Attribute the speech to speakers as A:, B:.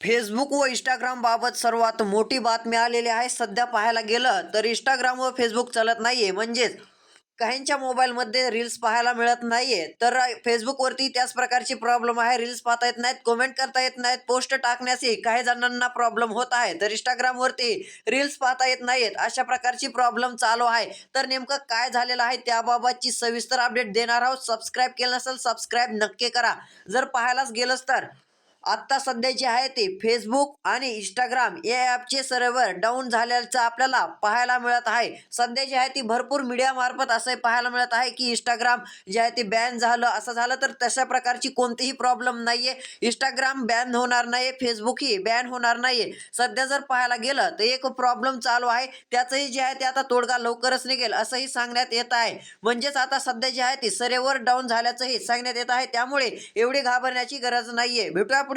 A: Facebook व Instagram बाबत सर्वात मोठी बातमी आलेली आहे. सध्या पाहायला गेलं तर इंस्टाग्राम व फेसबुक चालत नाही आहे म्हणजेच काहींच्या मोबाईलमध्ये रील्स पाहायला मिळत नाहीये. तर फेसबुकवरती त्याच प्रकारची प्रॉब्लेम आहे. रील्स पाहता येत नाहीत कमेंट करता येत नाहीत पोस्ट टाकण्यासही काही जणांना प्रॉब्लेम होत आहे. तर इंस्टाग्रामवरती रील्स पाहता येत नाहीत अशा प्रकारची प्रॉब्लेम चालू आहे. तर नेमकं काय झालेलं आहे त्याबाबतची सविस्तर अपडेट देणार आहोत. सबस्क्राईब केलं नसेल सबस्क्राईब नक्की करा. जर पाहायलाच गेलंच तर आत्ता सध्या जे आहे ते फेसबुक आणि इंस्टाग्राम या ॲपचे सर्व्हर डाऊन झाल्याचं आपल्याला पाहायला मिळत आहे. सध्या जे आहे ती भरपूर मीडियामार्फत असं पाहायला मिळत आहे की इंस्टाग्राम जे आहे ते बॅन झालं असं झालं तर तशा प्रकारची कोणतीही प्रॉब्लेम नाही आहे इंस्टाग्राम बॅन होणार नाही फेसबुकही बॅन होणार नाही आहे सध्या जर पाहायला गेलं तर एक प्रॉब्लेम चालू आहे. त्याचंही जे आहे ते आता तोडगा लवकरच निघेल असंही सांगण्यात येत आहे. म्हणजेच आता सध्या जे आहे ते सर्व्हर डाऊन झाल्याचंही सांगण्यात येत आहे. त्यामुळे एवढी घाबरण्याची गरज नाही आहे भेटूया